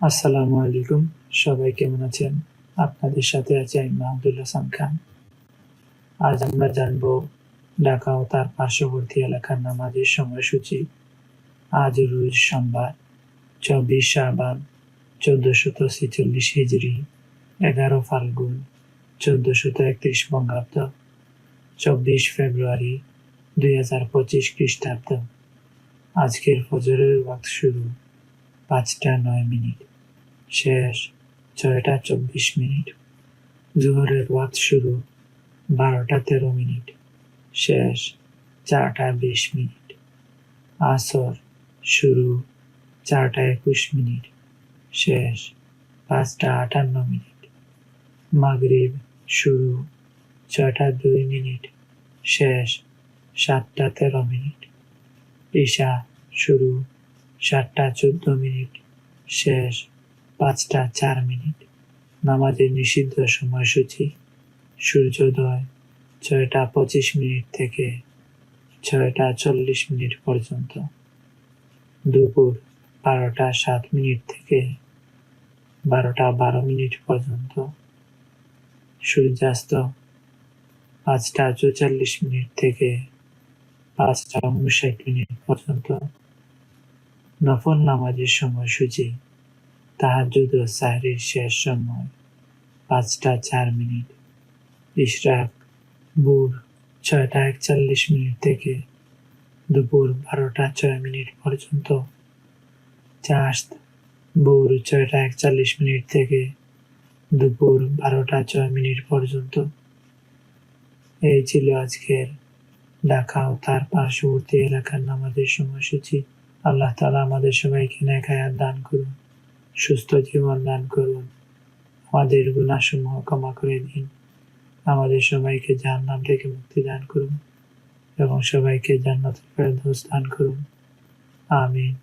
আসসালামু আলাইকুম। সবাই কেমন আছেন? আপনাদের সাথে আছে আমি মাহমুদুল হাসান খান। আজ আমরা জানব ঢাকা ও তার পার্শ্ববর্তী এলাকার নামাজের সময়সূচি। আজ রোজ সোমবার, চব্বিশ শাবান, চোদ্দশত ছেচল্লিশ হিজড়ি এগারো ফাল্গুন, চোদ্দশত একত্রিশ বঙ্গাব্দ, চব্বিশ ফেব্রুয়ারি দুই হাজার পঁচিশ খ্রিস্টাব্দ। আজকের ফজরের ওয়াক্ত শুরু। পাঁচটা নয় মিনিট। শেষ ছয়টা চব্বিশ মিনিট। জোহরের ওয়াক্ত শুরু বারোটা তেরো মিনিট। শেষ চারটা বিশ মিনিট। আসর শুরু চারটা একুশ মিনিট। শেষ পাঁচটা আটান্ন মিনিট। মাগরিব শুরু ছয়টা দুই মিনিট। শেষ সাতটা তেরো মিনিট। ঈশা শুরু সাতটা চোদ্দ মিনিট, শেষ পাঁচটা চার মিনিট। নামাজের নিষিদ্ধ সময়সূচি, সূর্যোদয় ছয়টা পঁচিশ মিনিট থেকে ছয়টা চল্লিশ মিনিট পর্যন্ত। দুপুর বারোটা সাত মিনিট থেকে বারোটা বারো মিনিট পর্যন্ত। সূর্যাস্ত পাঁচটা চৌচল্লিশ মিনিট থেকে পাঁচটা উনষাট মিনিট পর্যন্ত। নফল নামাজের সময়সূচি তাহাজুদ ও সাহরির শেষ সময়, পাঁচটা চার মিনিট। ইশরাক, ভোর ছয়টা একচল্লিশ মিনিট থেকে দুপুর বারোটা ছয় মিনিট পর্যন্ত। চাষত ভোর ছয়টা একচল্লিশ মিনিট থেকে দুপুর বারোটা ছয় মিনিট পর্যন্ত। এই ছিল আজকের ঢাকা ও তার পার্শ্ববর্তী এলাকার নামাজের সময়সূচি। আল্লাহ তালা আমাদের সবাইকে নেখায়াত দান করুন, সুস্থ জীবন দান করুন, আমাদের গুণাসমূহ ক্ষমা করে দিন। আমাদের সবাইকে জাহান্নাম থেকে মুক্তি দান করুন এবং সবাইকে জান্নাত দান করুন। আমিন।